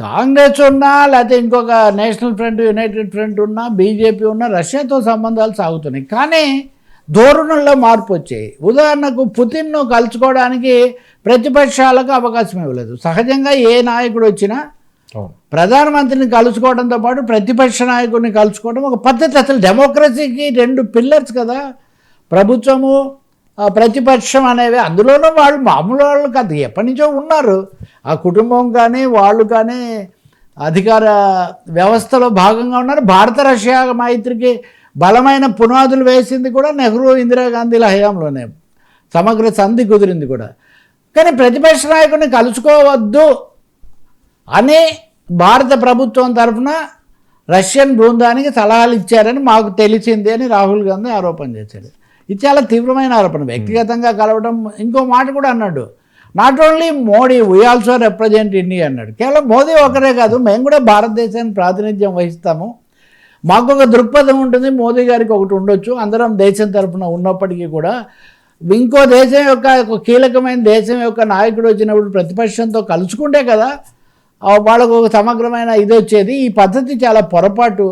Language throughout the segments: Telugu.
కాంగ్రెస్ ఉన్నా లేకపోతే ఇంకొక నేషనల్ ఫ్రంట్ యునైటెడ్ ఫ్రంట్ ఉన్నా బీజేపీ ఉన్నా రష్యాతో సంబంధాలు సాగుతున్నాయి. కానీ ధోరణుల్లో మార్పు వచ్చాయి. ఉదాహరణకు పుతిన్ను కలుసుకోవడానికి ప్రతిపక్షాలకు అవకాశం ఇవ్వలేదు. సహజంగా ఏ నాయకుడు వచ్చినా ప్రధానమంత్రిని కలుసుకోవడంతో పాటు ప్రతిపక్ష నాయకుడిని కలుసుకోవడం ఒక పద్ధతి. అసలు డెమోక్రసీకి రెండు పిల్లర్స్ కదా. ప్రభుత్వము ప్రతిపక్షం అనేవి అందులోనూ వాళ్ళు మామూలు వాళ్ళు కాదు. ఎప్పటి నుంచో ఉన్నారు. ఆ కుటుంబం కానీ వాళ్ళు కానీ అధికార వ్యవస్థలో భాగంగా ఉన్నారు. భారత రష్యా మైత్రికి బలమైన పునాదులు వేసింది కూడా నెహ్రూ ఇందిరాగాంధీల హయాంలోనే. సమగ్ర సంధి కుదిరింది కూడా. కానీ ప్రతిపక్ష నాయకుడిని కలుసుకోవద్దు అని భారత ప్రభుత్వం తరఫున రష్యన్ బృందానికి సలహాలు ఇచ్చారని మాకు తెలిసింది అని రాహుల్ గాంధీ ఆరోపణ చేశాడు ఇది చాలా తీవ్రమైన ఆరోపణ. వ్యక్తిగతంగా కలవడం ఇంకో మాట కూడా అన్నాడు. Not only Modi we also represent India అన్నాడు. కేవలం మోదీ ఒకరే కాదు మేము కూడా భారతదేశానికి ప్రాతినిధ్యం వహిస్తాము. మాకు ఒక దృక్పథం ఉంటుంది మోదీ గారికి ఒకటి ఉండొచ్చు. అందరం దేశం తరఫున ఉన్నప్పటికీ కూడా ఇంకో దేశం యొక్క ఒక కీలకమైన దేశం యొక్క నాయకుడు వచ్చినప్పుడు ప్రతిపక్షంతో కలుసుకుంటే కదా వాళ్ళకు ఒక సమగ్రమైన ఇది వచ్చేది. ఈ పద్ధతి చాలా పొరపాటు.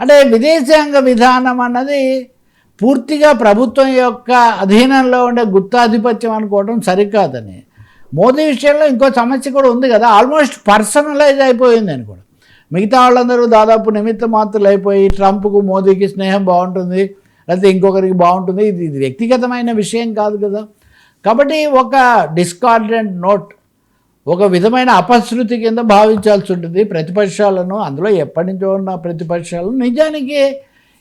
అంటే విదేశాంగ విధానం అన్నది పూర్తిగా ప్రభుత్వం యొక్క అధీనంలో ఉండే గుత్తాధిపత్యం అనుకోవడం సరికాదని. మోదీ విషయంలో ఇంకో సమస్య కూడా ఉంది కదా ఆల్మోస్ట్ పర్సనలైజ్ అయిపోయింది అని కూడా. మిగతా వాళ్ళందరూ దాదాపు నిమిత్త మాత్రలు అయిపోయి ట్రంప్కు మోదీకి స్నేహం బాగుంటుంది లేకపోతే ఇంకొకరికి బాగుంటుంది ఇది ఇది వ్యక్తిగతమైన విషయం కాదు కదా. కాబట్టి ఒక డిస్కార్డెంట్ నోట్ ఒక విధమైన అపశృతి కింద భావించాల్సి ఉంటుంది ప్రతిపక్షాలను అందులో ఎప్పటి నుంచో ఉన్న ప్రతిపక్షాలను. నిజానికి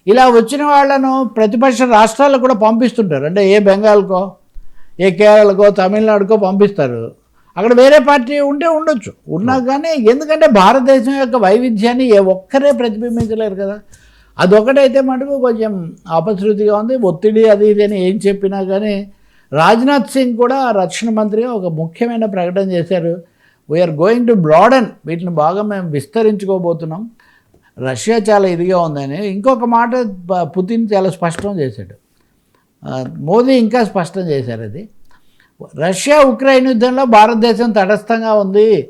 ఇలా వచ్చిన వాళ్ళను ప్రతిపక్ష రాష్ట్రాలకు కూడా పంపిస్తుంటారు. అంటే ఏ బెంగాల్కో ఏ కేరళకో తమిళనాడుకో పంపిస్తారు. అక్కడ వేరే పార్టీ ఉంటే ఉండొచ్చు. ఉన్నా కానీ ఎందుకంటే భారతదేశం యొక్క వైవిధ్యాన్ని ఏ ఒక్కరే ప్రతిబింబించలేరు కదా. అదొకటైతే మటుకు కొంచెం అపశృతిగా ఉంది. ఒత్తిడి అది ఇది అని ఏం చెప్పినా కానీ రాజ్నాథ్ సింగ్ కూడా రక్షణ మంత్రిగా ఒక ముఖ్యమైన ప్రకటన చేశారు. వీఆర్ గోయింగ్ టు బ్రాడన్ వీటిని బాగా మేము విస్తరించుకోబోతున్నాం. రష్యా చాలా ఇదిగా ఉందని ఇంకొక మాట పుతిన్ చాలా స్పష్టం చేశాడు. మోదీ ఇంకా స్పష్టం చేశారు అది. రష్యా ఉక్రెయిన్ యుద్ధంలో భారతదేశం తటస్థంగా ఉంది.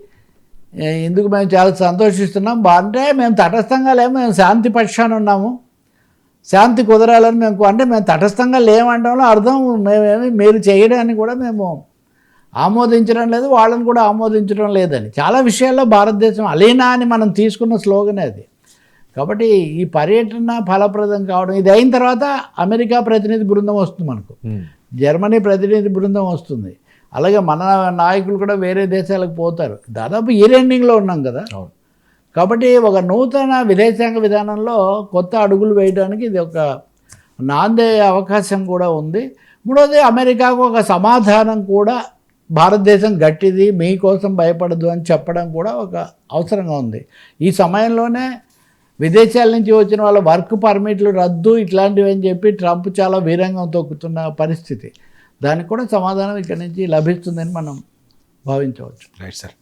ఎందుకు మేము చాలా సంతోషిస్తున్నాం. అంటే మేము తటస్థంగా లేము మేము శాంతి పక్షాన ఉన్నాము. శాంతి కుదరాలని మేము అంటే మేము తటస్థంగా లేమంటంలో అర్థం మేమేమి మీరు చేయడాన్ని కూడా మేము ఆమోదించడం లేదు వాళ్ళని కూడా ఆమోదించడం లేదని. చాలా విషయాల్లో భారతదేశం అలీనా అని మనం తీసుకున్న స్లోగనే అది. కాబట్టి ఈ పర్యటన ఫలప్రదం కావడం ఇది అయిన తర్వాత అమెరికా ప్రతినిధి బృందం వస్తుంది మనకు. ఉమ్. జర్మనీ ప్రతినిధి బృందం వస్తుంది. అలాగే మన నాయకులు కూడా వేరే దేశాలకు పోతారు. దాదాపు ఇయర్ ఎండింగ్లో ఉన్నాం కదా. కాబట్టి ఒక నూతన విదేశాంగ విధానంలో కొత్త అడుగులు వేయడానికి ఇది ఒక నాందే అవకాశం కూడా ఉంది. మూడోది అమెరికాకు ఒక సమాధానం కూడా భారతదేశం గట్టిది మీకోసం భయపడదు అని చెప్పడం కూడా ఒక అవసరంగా ఉంది. ఈ సమయంలోనే విదేశాల నుంచి వచ్చిన వాళ్ళ వర్క్ పర్మిట్లు రద్దు ఇట్లాంటివి అని చెప్పి ట్రంప్ చాలా వీరంగం తొక్కుతున్న పరిస్థితి. దానికి కూడా సమాధానం ఇక్కడి నుంచి లభిస్తుందని మనం భావించవచ్చు. Right sir.